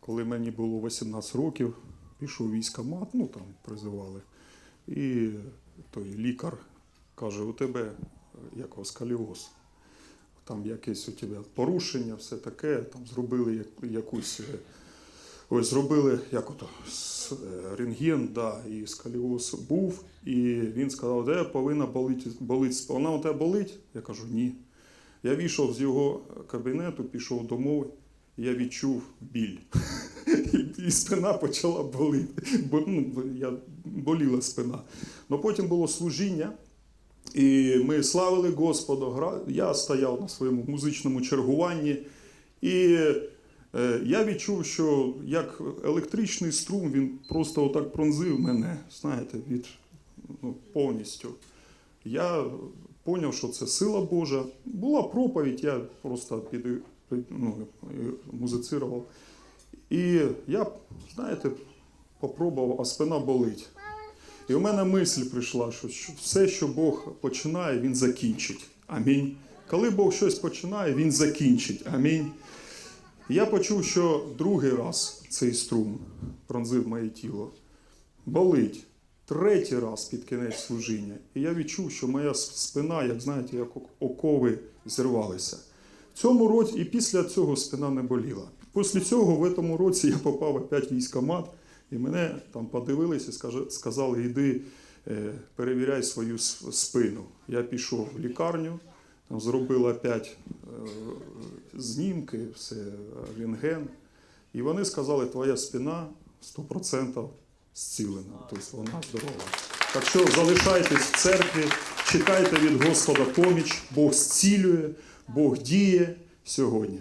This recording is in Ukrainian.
коли мені було 18 років, пішов у військкомат, ну там призивали. І той лікар каже: у тебе е, як його. Там якесь у тебе порушення, все таке, там зробили якусь. е, Ось зробили як ото е, рентген, да, і сколіоз був, і він сказав, де повинна болити, болить. Вона у тебе болить? Я кажу, ні. Я вийшов з його кабінету, пішов домов, і я відчув біль. І, спина почала боліти. Бо, ну, я, боліла спина. Но потім було служіння, і ми славили Господа. Я стояв на своєму музичному чергуванні. І е, я відчув, що як електричний струм він просто отак пронзив мене, знаєте, від ну, повністю. Я зрозумів, що це сила Божа. Була проповідь, я просто під, ну, музицирував. І я, знаєте, попробував, а спина болить. І у мене мисль прийшла, що все, що Бог починає, Він закінчить. Амінь. Коли Бог щось починає, Він закінчить. Амінь. Я почув, що другий раз цей струм пронзив моє тіло. Болить. Третій раз під кінець служіння. І я відчув, що моя спина, як знаєте, як окови зірвалися. В цьому році і після цього спина не боліла. Після цього в цьому році я попав опять в військкомат, і мене там подивилися, сказали, йди е, перевіряй свою спину. Я пішов в лікарню, там зробили опять е, знімки, все, рентген. І вони сказали, твоя спина 100% зцілена, тобто вона здорова. Так що залишайтесь в церкві, чекайте від Господа поміч, Бог зцілює, Бог діє сьогодні.